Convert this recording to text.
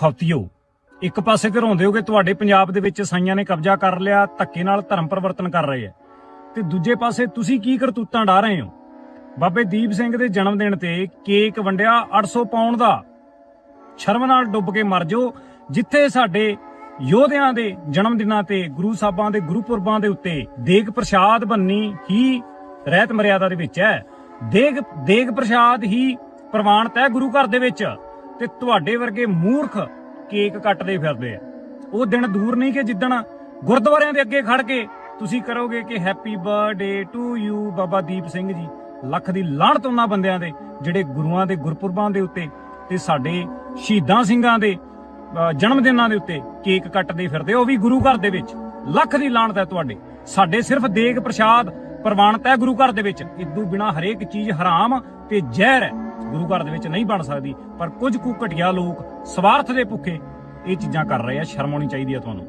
ਖੌਤੀਓ ਇੱਕ ਪਾਸੇ ਘਰਾਉਂਦੇ ਹੋਗੇ ਤੁਹਾਡੇ ਪੰਜਾਬ ਦੇ ਵਿੱਚ ਸਾਈਆਂ ਨੇ ਕਬਜ਼ਾ ਕਰ ਲਿਆ, ਧੱਕੇ ਨਾਲ ਧਰਮ ਪਰਿਵਰਤਨ ਕਰ ਰਹੇ ਆ। ਤੇ ਦੂਜੇ ਪਾਸੇ ਤੁਸੀਂ ਕੀ ਕਰਤੂਤਾਂ ਡਾ ਰਹੇ ਹੋ? ਬਾਬੇ ਦੀਪ ਸਿੰਘ ਦੇ ਜਨਮ ਦਿਨ ਤੇ ਕੇਕ ਵੰਡਿਆ 800 ਪਾਉਣ ਦਾ। ਸ਼ਰਮ ਨਾਲ ਡੁੱਬ ਕੇ ਮਰ ਜਾਓ, ਜਿੱਥੇ ਸਾਡੇ ਯੋਧਿਆਂ ਦੇ ਜਨਮ ਦਿਨਾਂ ਤੇ, ਗੁਰੂ ਸਾਹਿਬਾਂ ਦੇ ਗੁਰਪੁਰਬਾਂ ਦੇ ਉੱਤੇ ਦੇਗ ਪ੍ਰਸ਼ਾਦ ਬੰਨੀ ਹੀ ਰਹਿਤ ਮਰਿਆਦਾ ਦੇ ਵਿੱਚ ਹੈ। ਦੇਗ ਦੇਗ ਪ੍ਰਸ਼ਾਦ ਹੀ ਪ੍ਰਵਾਨਤ ਹੈ ਗੁਰੂ ਘਰ ਦੇ ਵਿੱਚ। ਤੇ ਤੁਹਾਡੇ ਵਰਗੇ ਮੂਰਖ ਕੇਕ ਕੱਟਦੇ ਫਿਰਦੇ ਆ। ਉਹ ਦਿਨ ਦੂਰ ਨਹੀਂ ਕਿ ਜਿੱਦਣ ਗੁਰਦੁਆਰਿਆਂ ਦੇ ਅੱਗੇ ਖੜ ਕੇ ਤੁਸੀਂ ਕਰੋਗੇ ਕਿ happy birthday to you Baba Deep Singh ji. Lakh ਦੀ ਲਾਹਣਤ ਉਹਨਾਂ ਬੰਦਿਆਂ ਦੇ, ਜਿਹੜੇ ਗੁਰੂਆਂ ਦੇ, ਗੁਰਪੁਰਬਾਂ ਦੇ ਉੱਤੇ ਤੇ ਸਾਡੇ ਸ਼ਹੀਦਾਂ ਸਿੰਘਾਂ ਦੇ ਜਨਮ ਦਿਨਾਂ ਦੇ ਉੱਤੇ ਕੇਕ ਕੱਟਦੇ ਫਿਰਦੇ ਉਹ ਵੀ ਗੁਰੂ ਘਰ ਦੇ ਵਿੱਚ। ਲੱਖ ਦੀ ਲਾਹਣਤ ਹੈ ਤੁਹਾਡੇ। ਸਾਡੇ ਸਿਰਫ ਦੇਗ ਪ੍ਰਸ਼ਾਦ ਪ੍ਰਵਾਨਤ ਹੈ ਗੁਰੂ ਘਰ ਦੇ ਵਿੱਚ। ਇਦੋਂ ਬਿਨਾ ਹਰੇਕ ਚੀਜ਼ ਹਰਾਮ ਤੇ ਜ਼ਹਿਰ ਹੈ। ਗੁਰੂ ਘਰ ਦੇ ਵਿੱਚ ਨਹੀਂ ਬਣ ਸਕਦੀ। ਪਰ ਕੁਝ ਕੁ ਘਟਿਆ ਲੋਕ ਸਵਾਰਥ ਦੇ ਭੁੱਖੇ ਇਹ ਚੀਜ਼ਾਂ ਕਰ ਰਹੇ ਆ। ਸ਼ਰਮ ਆਉਣੀ ਚਾਹੀਦੀ ਹੈ ਤੁਹਾਨੂੰ।